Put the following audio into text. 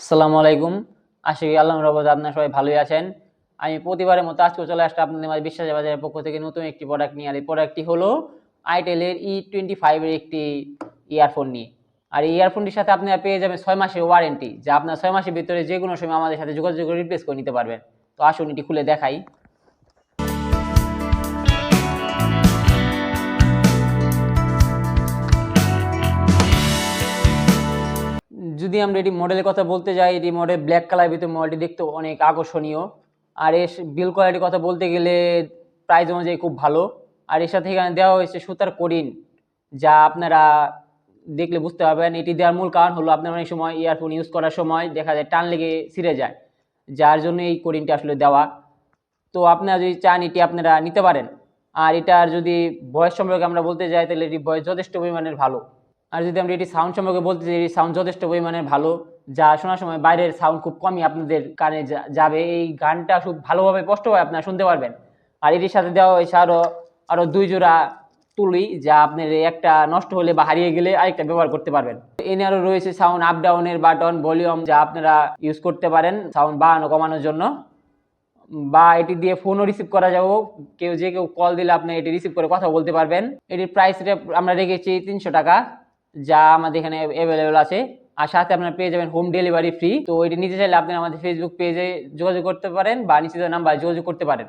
আসসালামু আলাইকুম। আশা করি আল্লাহ রবাদ আপনার সবাই ভালোই আছেন। আমি প্রতিবারের মতো আজকে চলে আসলাম আপনাদের মাঝে বিশ্বাস বাজারের পক্ষ থেকে নতুন একটি প্রোডাক্ট নিয়ে। আর এই প্রোডাক্টটি হলো আইটেলের ই টোয়েন্টি ফাইভের একটি ইয়ারফোন নিয়ে। আর এই ইয়ারফোনটির সাথে আপনারা পেয়ে যাবেন ছয় মাসের ওয়ারেন্টি যা আপনার ছয় মাসের ভিতরে যে কোনো সময় আমাদের সাথে যোগাযোগ রিপ্লেস করে নিতে পারবেন। তো আসুন এটি খুলে দেখাই। যদি আমরা এটি মডেলের কথা বলতে যাই, এটি মডেল ব্ল্যাক কালার ভিতরে মডেলটি দেখতে অনেক আকর্ষণীয়। আর এর বিল কোয়ালিটির কথা বলতে গেলে প্রাইস অনুযায়ী খুব ভালো। আর এর সাথে এখানে দেওয়া হয়েছে সুতার করিন, যা আপনারা দেখলে বুঝতে পারবেন। এটি দেওয়ার মূল কারণ হলো আপনার অনেক সময় ইয়ারফোন ইউজ করার সময় দেখা যায় টান লেগে ছিঁড়ে যায়, যার জন্য এই করিনটা আসলে দেওয়া। তো আপনারা যদি চান, এটি আপনারা নিতে পারেন। আর এটার যদি বয়স সম্পর্কে আমরা বলতে যাই, তাহলে এটি বয়স যথেষ্ট পরিমাণের ভালো। আর যদি আমরা এটি সাউন্ড সম্পর্কে বলতে চাই, এটি সাউন্ড যথেষ্ট পরিমাণে ভালো, যা শোনার সময় বাইরের সাউন্ড খুব কমই আপনাদের কানে যাবে। এই গানটা খুব ভালোভাবে স্পষ্টভাবে আপনারা শুনতে পারবেন। আর এটির সাথে দেওয়া হয়েছে আরও আরও দুই জোড়া তুলি, যা আপনার একটা নষ্ট হলে বা হারিয়ে গেলে আরেকটা ব্যবহার করতে পারবেন। এনে আরও রয়েছে সাউন্ড আপ ডাউনের বাটন ভলিউম যা আপনারা ইউজ করতে পারেন সাউন্ড বাড়ানো, কমানোর জন্য। বা এটি দিয়ে ফোনও রিসিভ করা যাব। কেউ যে কেউ কল দিলে আপনি এটি রিসিভ করে কথা বলতে পারবেন। এটির প্রাইস আমরা রেখেছি তিনশো টাকা। যা আমাদের এখানে অ্যাভেলেবেল আছে। আর সাথে আপনারা পেয়ে যাবেন হোম ডেলিভারি ফ্রি তো এটি নিতে চাইলে আপনারা আমাদের ফেসবুক পেজে যোগাযোগ করতে পারেন বা নিচে নাম্বার যোগাযোগ করতে পারেন।